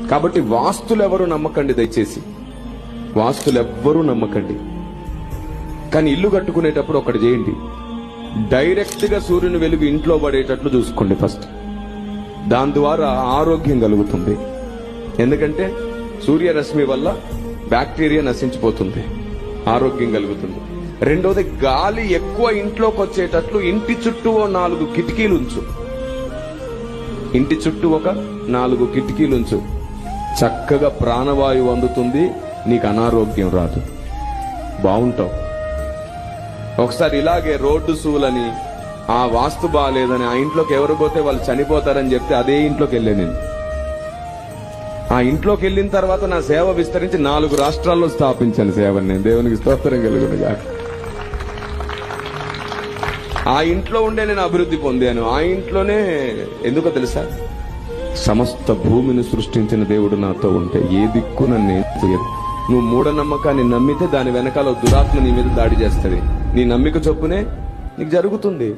కాబట్టి వాస్తులు నమ్మకండి దయచేసి. వాస్తులు ఎవ్వరూ నమ్మకండి. కానీ ఇల్లు కట్టుకునేటప్పుడు ఒకటి చేయండి. డైరెక్ట్గా సూర్యుని వెలుగు ఇంట్లో పడేటట్లు చూసుకోండి ఫస్ట్. దాని ద్వారా ఆరోగ్యం కలుగుతుంది. ఎందుకంటే సూర్యరశ్మి వల్ల బ్యాక్టీరియా నశించిపోతుంది. ఆరోగ్యం కలుగుతుంది. రెండోది గాలి ఎక్కువ ఇంట్లోకి వచ్చేటట్లు ఇంటి చుట్టూ ఓ నాలుగు కిటికీలు ఉంచు. ఇంటి చుట్టూ ఒక నాలుగు కిటికీలు ఉంచు. చక్కగా ప్రాణవాయువు అందుతుంది నీకు అనారోగ్యం రాదు. బాగుంటావు ఒకసారి ఇలాగే రోడ్డు సూలని ఆ వాస్తు బాగాలేదని ఆ ఇంట్లోకి ఎవరు పోతే వాళ్ళు చనిపోతారని చెప్తే అదే ఇంట్లోకి వెళ్ళే నేను. ఆ ఇంట్లోకి వెళ్ళిన తర్వాత నా సేవ విస్తరించి నాలుగు రాష్ట్రాల్లో స్థాపించాను సేవని నేను. దేవునికి స్తోత్రం కలుగునుగా ఆ ఇంట్లో ఉండే నేను అభివృద్ధి పొందాను. ఆ ఇంట్లోనే ఎందుకో తెలుసా? సమస్త భూమిని సృష్టించిన దేవుడు నాతో ఉంటే ఏ దిక్కు నన్ను నువ్వు మూఢనమ్మకాన్ని నమ్మితే దాని వెనకాల దురాత్మ నీ మీద దాడి చేస్తుంది. నీ నమ్మిక చొప్పునే నీకు జరుగుతుంది.